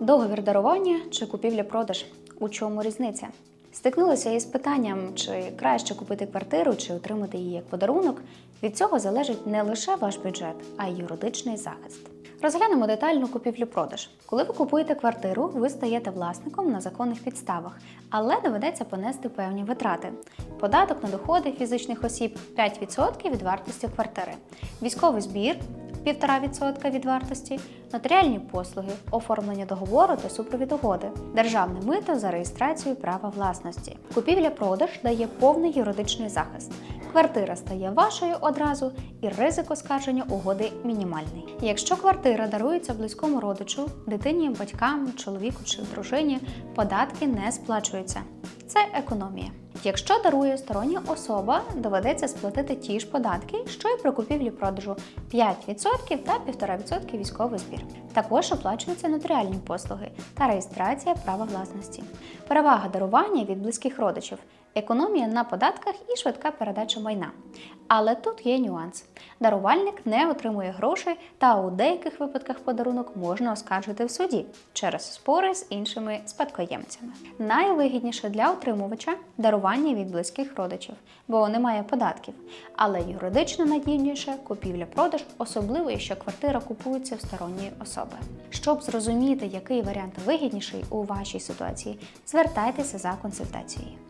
Договір дарування чи купівля-продаж. У чому різниця? Стикнулися із питанням, чи краще купити квартиру, чи отримати її як подарунок. Від цього залежить не лише ваш бюджет, а й юридичний захист. Розглянемо детально купівлю-продаж. Коли ви купуєте квартиру, ви стаєте власником на законних підставах, але доведеться понести певні витрати. Податок на доходи фізичних осіб 5% від вартості квартири, військовий збір 1,5% від вартості, нотаріальні послуги, оформлення договору та супровід угоди, державне мито за реєстрацію права власності. Купівля-продаж дає повний юридичний захист. Квартира стає вашою одразу, і ризик оскарження угоди мінімальний. Якщо квартира дарується близькому родичу, дитині, батькам, чоловіку чи дружині, податки не сплачуються. Це економія. Якщо дарує стороння особа, доведеться сплатити ті ж податки, що й при купівлі-продажу 5% та 1,5% військовий збір. Також оплачуються нотаріальні послуги та реєстрація права власності. Перевага дарування від близьких родичів економія на податках і швидка передача майна. Але тут є нюанс: дарувальник не отримує грошей, та у деяких випадках подарунок можна оскаржити в суді через спори з іншими спадкоємцями. Найвигідніше для отримувача дарування від близьких родичів, бо немає податків. Але юридично надійніше купівля-продаж, особливо якщо квартира купується в сторонньої особи. Щоб зрозуміти, який варіант вигідніший у вашій ситуації, звертайтеся за консультацією.